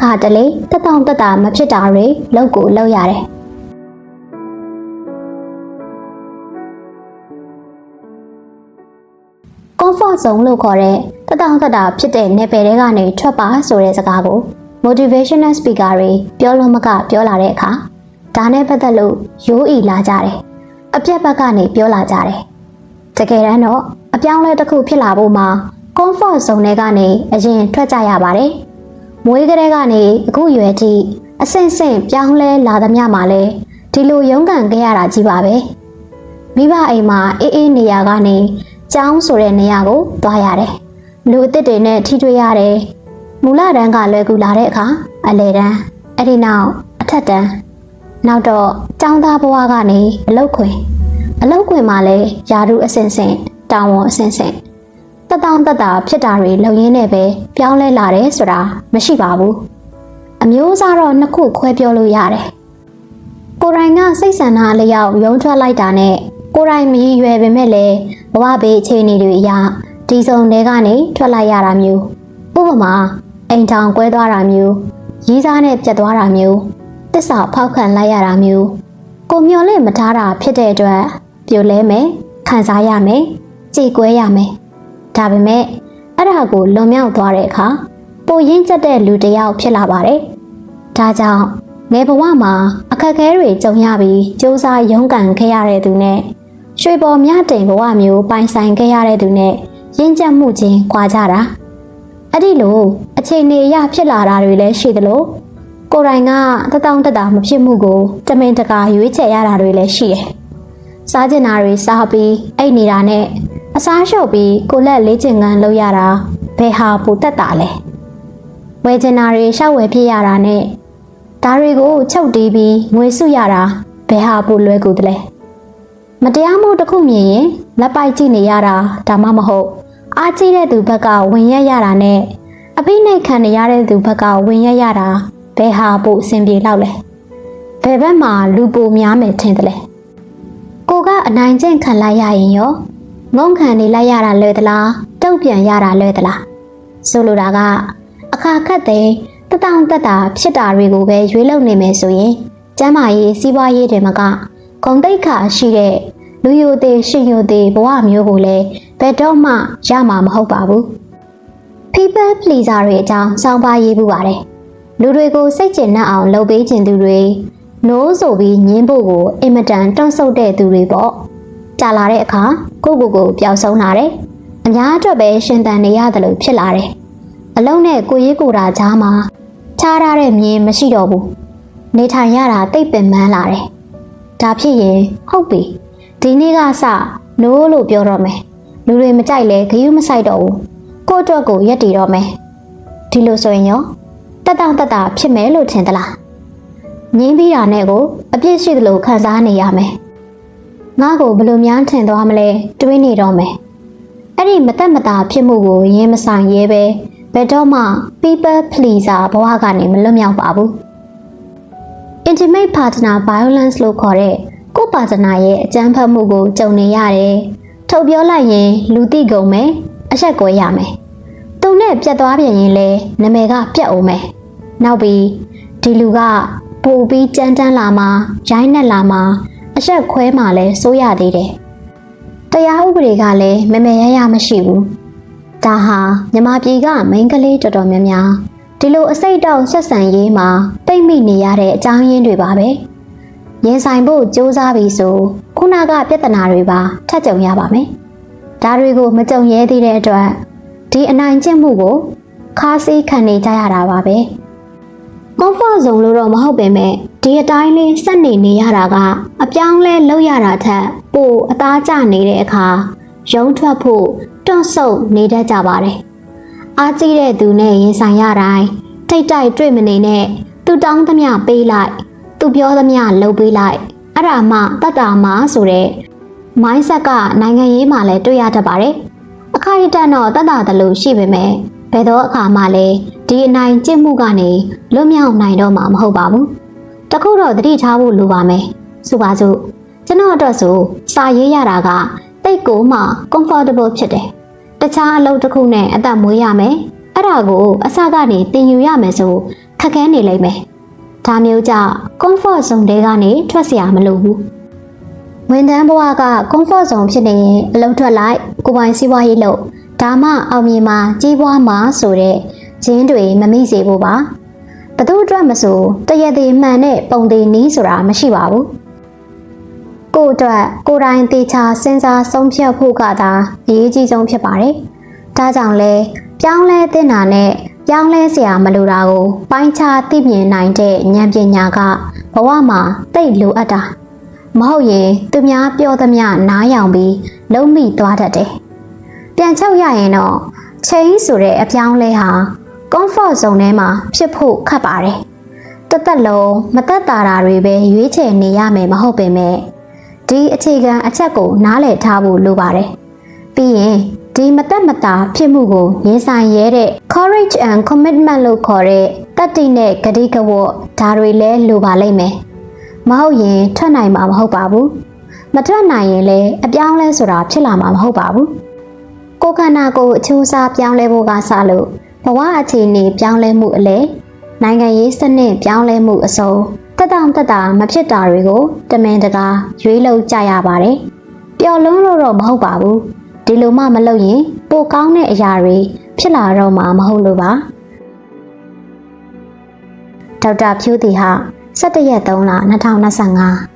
ခါတလေတက်တောင့်တက်တာမဖြစ်တာတွေလောက်ကိုလောက်ရတယ် comfort zone လို့ခေါ်တဲ့တက်တောင့်တက်တာဖြစ်တဲ့နယ်ပယ်တွေကနေထွက်ပါဆိုတဲ့စကားကို motivational speaker တွေပြောလို့မကပြောလာတဲ့အခါဒါနဲ့ပတ်သက်လို့ရိုးအီလာကြတယ်အပြက်ဘက်ကနေပြောလာကြတယ်တကယ်တမ်းတော့အပြောင်းလဲတစ်ခုဖြစ်လာဖို့မှာ comfort zone တွေကနေအရင်ထွက်ကြရပါတယ် မွေးကလေးကနေအခုရွယ်ထိအဆင့်ဆင့်ပြောင်းလဲလာသမျှမှာလဲဒီလိုရုန်းကန်ခဲ့ရတာကြီးပါပဲမိဘအိမ်မှာအေးအေးနေရာကနေကျောင်းဆိုတဲ့နေရာကိုသွားရတယ်လူအစ်စ်တွေနဲ့ထိတွေ့ရတယ်မူလတန်းကလွယ်ကူလာတဲ့အခါအလေတန်းအဲ့ဒီနောက်အထက်တန်းနောက်တော့ကျောင်းသားဘဝကနေအလုတ်ခွင်အလုတ်ခွင်မှာလဲယာရုအဆင့်ဆင့်တောင်းဝန်အဆင့်ဆင့် တက်တောင့်တက်တာဖြစ်တာတွေလုံရင်းနဲ့ပဲပြောင်းလဲလာတယ်ဆိုတာမရှိပါဘူးအမျိုးအစားတော့နှစ်ခုခွဲပြောလို့ရတယ်ကိုရိုင်းကစိတ်ဆန္ဒအလျောက်ရုံးထွက်လိုက်တာနဲ့ကိုရိုင်းမရည်ရွယ်ပေမဲ့လည်းဘဝဘေးအခြေအနေတွေအရဒီစုံတွေကနေထွက်လိုက်ရတာမျိုးဥပမာအိမ်ထောင်ကွဲသွားတာမျိုးရီးစားနဲ့ပြတ်သွားတာမျိုးတစ္ဆာဖောက်ခံလိုက်ရတာမျိုးကိုမျော်လင့်မထားတာဖြစ်တဲ့အတွက်ပြိုလဲမယ်ခံစားရမယ်ကြေကွဲရမယ် ဒါပေမဲ့အဲ့ဒါကိုလွန်မြောက်သွားတဲ့အခါပိုရင်းကျက်တဲ့လူတစ်ယောက်ဖြစ်လာပါတယ်ဒါကြောင့်ငယ်ဘဝမှာအခက်အခဲတွေကြုံရပြီးစူးစမ်းရုန်းကန်ခဲ့ရတဲ့သူနဲ့ရွှေပေါ်မြတိမ်ဘဝမျိုးပိုင်ဆိုင်ခဲ့ရတဲ့သူနဲ့ရင်းကျက်မှုချင်းခွာကြတာအဲ့ဒီလိုအခြေအနေအရဖြစ်လာတာတွေလည်းရှိသလိုကိုယ်တိုင်ကတတောင့်တတာမဖြစ်မှုကိုတမင်တကာရွေးချယ်ရတာတွေလည်းရှိတယ်။စားကျင်တာတွေစားပြီးအိတ်နေတာနဲ့ အစားလျှော့ပြီးကိုလက်လေးကျင်ကန်းလုပ်ရတာဘယ်ဟာပူတက်တာလဲ။ဝယ်ကျင်တာတွေရှောက်ဝယ်ဖြစ်ရတာနဲ့ဒါတွေကိုချုပ်တီးပြီးငွေစုရတာဘယ်ဟာပူလွဲကူတလဲ။မတရားမှုတစ်ခုမြင်ရင်လက်ပိုက်ကြည့်နေရတာဒါမှမဟုတ်အားကြီးတဲ့သူဘက်ကဝင်ရက်ရတာနဲ့အပိနှိတ်ခံနေရတဲ့သူဘက်ကဝင်ရက်ရတာဘယ်ဟာပိုအဆင်ပြေလောက်လဲဘယ်ဘက်မှာလူပိုများမယ်ထင်တယ်လဲကိုကအနိုင်ကျင့်ခံလိုက်ရရင်ရော ငုံခံနေလိုက်ရတာလွယ်သလားတုတ်ပြန်ရတာလွယ်သလားဆိုလိုတာကအခါခတ်တဲ့တတောင့်တက်တာဖြစ်တာတွေကိုပဲရွေးလုံနေမယ်ဆိုရင်ကျမ်းမာရေးစီးပွားရေးတွေမှာကဂုံတိတ်ခါရှိတဲ့လူယိုသေးရှင်ယိုသေးဘဝမျိုးကိုလည်းဘယ်တော့မှရမှာမဟုတ်ပါဘူး people pleaser တွေအကြောင်းစောင်းပါရေးပူပါတယ်လူတွေကိုစိတ်ကျဉ်နှံ့အောင်လုပ်ပေးခြင်းသူတွေနိုးဆိုပြီးညင်းဖို့ကိုအင်မတန်တွန့်ဆုတ်တဲ့သူတွေပေါ့ ကြာလာတဲ့အခါကိုကိုကိုပျောက်ဆုံးလာတယ်အများအတွက်ပဲရှင်သန်နေရတယ်လို့ဖြစ်လာတယ်အလုံးနဲ့ကိုရေးကိုတာကြားမှာခြားထားတဲ့မြင်မရှိတော့ဘူးနေထိုင်ရတာတိတ်ပင်ပန်းလာတယ်ဒါဖြစ်ရင်ဟုတ်ပြီဒီနေ့ကစနိုးလို့ပြောတော့မယ်လူတွေမကြိုက်လဲဂယုမဆိုင်တော့ဘူးကိုယ့်အတွက်ကိုရက်တည်တော့မယ်ဒီလိုဆိုရင်ရောတက်တောင့်တက်တာဖြစ်မယ်လို့ထင်သလားငင်းပြီးတာနဲ့ကိုအပြစ်ရှိသလိုခံစားနေရမယ် ငါ့ကိုဘယ်လိုများထင်သွားမလဲတွေးနေတော့မယ်အဲ့ဒီမတက်မတာဖြစ်မှုကိုရင်းမဆိုင်ရဲပဲဘယ်တော့မှ people pleaser ဘဝကနေမလွတ်မြောက်ပါဘူး intimate partner violence လို့ခေါ်တဲ့ကိုယ့်ပါတနာရဲ့အကြမ်းဖက်မှုကိုကြုံနေရတယ်ထုတ်ပြောလိုက်ရင်လူသိကုန်မယ်အဆက်ကွဲရမယ်သူနဲ့ပြတ်သွားပြန်ရင်လဲနာမည်ကပြတ်အောင်မယ်နောက်ပြီးဒီလူကပိုပြီးကြမ်းတမ်းလာမှရိုင်းနှက်လာမှ အဆက်ခွဲမှလဲစိုးရသေးတယ်တရားဥပဒေကလည်းမမေရရမရှိဘူးဒါဟာမြမပြည်ကမိန်းကလေးတော်တော်များများဒီလိုအစိတ်တောက်ဆက်ဆံရေးမှာတိတ်မိနေရတဲ့အကြောင်းရင်းတွေပါပဲရင်ဆိုင်ဖို့စူးစမ်းပြီးဆိုခုနကပြဿနာတွေပါထပ်ကြုံရပါမယ်ဒါတွေကိုမကြုံရဲသေးတဲ့အတွက်ဒီအနိုင်ကျင့်မှုကိုခါးစည်းခံနေကြရတာပါပဲ comfort zone လို့တော့မဟုတ်ပေမဲ့ဒီအတိုင်းလေးစက်နေနေရတာကအပြောင်းလဲလုပ်ရတာထက်ပိုအသားကျနေတဲ့အခါရုံထွက်ဖို့တွန့်ဆုတ်နေတတ်ကြပါတယ်အားကြီးတဲ့သူနဲ့ရင်ဆိုင်ရတိုင်းထိတ်တိုက်တွေ့မနေနဲ့သူတောင်းသမျှပေးလိုက်သူပြောသမျှလုပ်ပေးလိုက်အဲ့ဒါမှတတ်တာမှဆိုတဲ့ mindset ကနိုင်ငံရေးမှာလည်းတွေ့ရတတ်ပါတယ်အခိုင်အတန့်တော့တတ်တာတလို့ရှိပေမဲ့ဘယ်တော့အခါမှလည်း ဒီအနိုင်ကျင့်မှုကနေလွတ်မြောက်နိုင်တော့မှာမဟုတ်ပါဘူးတခုတော့သတိထားဖို့လိုပါမယ်ဆိုပါစို့ကျွန်တော်အတွက်ဆိုစာရေးရတာကတိတ်ကိုမှ comfortable ဖြစ်တယ်တခြားအလုပ်တစ်ခုနဲ့အသက်မွေးရမယ်အဲ့ဒါကိုအစကနေတင်ယူရမယ်ဆိုခ ခက်ခဲနေလိမ့်မယ်။ဒါမျိုးကြောင့် comfort zone တွေကနေထွက်เสียမလိုဘူး။ဝန်ထမ်းဘဝက comfort zone ဖြစ်နေရင်အလုပ်ထွက်လိုက်ကိုယ်ပိုင်စီးပွားရေးလုပ်ဒါမှအောင်မြင်မှာကြီးပွားမှာဆိုတဲ့ ဂျင်းတွေမမိစေဖို့ပါဘသူအတွက်မဆိုတရသေးမှန်တဲ့ပုံသေးနည်းဆိုတာမရှိပါဘူးကိုအတွက်ကိုတိုင်းတေချာစဉ်းစားဆုံးဖြတ်ဖို့ကသာအရေးကြီးဆုံးဖြစ်ပါတယ်ဒါကြောင့်လဲပြောင်းလဲသင့်တာနဲ့ပြောင်းလဲစရာမလိုတာကို ပိုင်းခြားသိမြင်နိုင်တဲ့ဉာဏ်ပညာကဘဝမှာတိတ်လိုအပ်တာမဟုတ်ရင်သူများပြောသမျှနားယောင်ပြီးလုံးမိသွားတတ်တယ်။ပြန်ချုပ်ရရင်တော့ချိန်ဆိုတဲ့အပြောင်းလဲဟာ comfort zone ထဲမှာဖြစ်ဖို့ခက်ပါတယ်တသက်လုံးမသက်သာတာတွေပဲရွေးချယ်နေရမယ်မဟုတ်ပေမဲ့ဒီအခြေခံအချက်ကိုနားလည်ထားဖို့လိုပါတယ်ပြီးရင်ဒီမသက်မတာဖြစ်မှုကိုရင်ဆိုင်ရဲတဲ့ courage and commitment လို့ခေါ်တဲ့တတ္တိနဲ့ဂတိကဝတ်ဒါတွေလည်းလိုပါလိမ့်မယ်။မဟုတ်ရင်ထွက်နိုင်မှာမဟုတ်ပါဘူး။မထွက်နိုင်ရင်လည်းအပြောင်းလဲဆိုတာဖြစ်လာမှာမဟုတ်ပါဘူး။ကိုယ်ခန္ဓာကိုယ်အချိုးအစားပြောင်းလဲဖို့ကစလို့ ဘဝအခြေအနေပြောင်းလဲမှုအလဲနိုင်ငံရေးစနစ်ပြောင်းလဲမှုအစုံတက်တောင့်တက်တာမဖြစ်တာတွေကိုတမင်တကာရွေးလို့ကြရပါတယ်။ပျော်လွန်းလို့တော့မဟုတ်ပါဘူး။ဒီလိုမှမလုပ်ရင်ပိုကောင်းတဲ့အရာတွေဖြစ်လာတော့မှာမဟုတ်လို့ပါဒေါက်တာဖြူတီဟာ17ရက်3လ2025